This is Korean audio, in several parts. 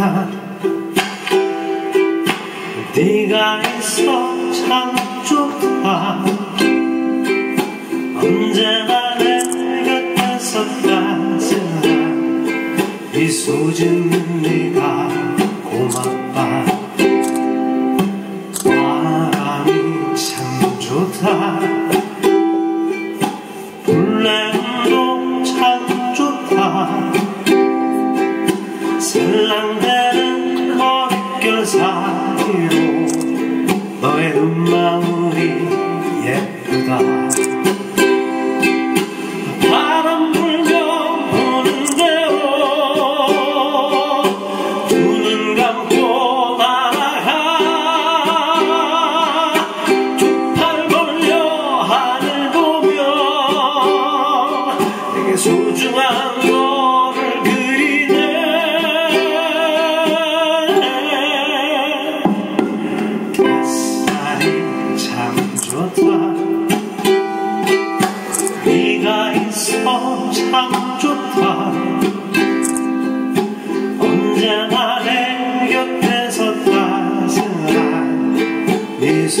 좋다. 네가 있어 참 좋다. 언제나 내 곁에서 따스한 미소 짓는 네가 살랑대는 머릿결 사이로 너의 눈망울이 예쁘다. 바람 불며 부는데요 두눈 감고 날아가 두 팔 벌려 하늘 보며 내게 소중한 너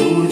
미소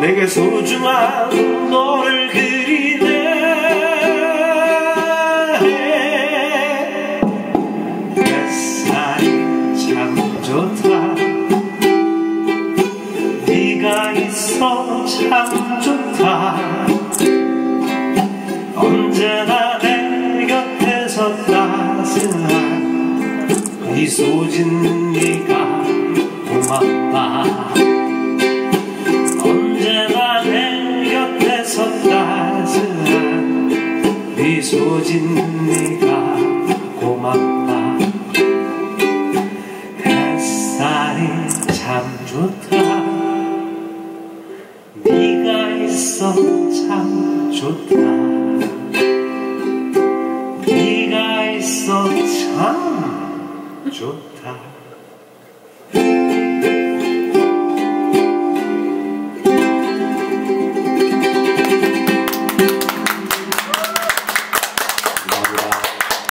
내게 소중한 너를 그리네. 햇살이 참 좋다. 네가 있어 참 좋다. 언제나 내 곁에서 따스한 미소 짓 짓는 네가 고맙다. 햇살이 참 좋다. 네가 있어 참 좋다. 네가 있어 참 좋다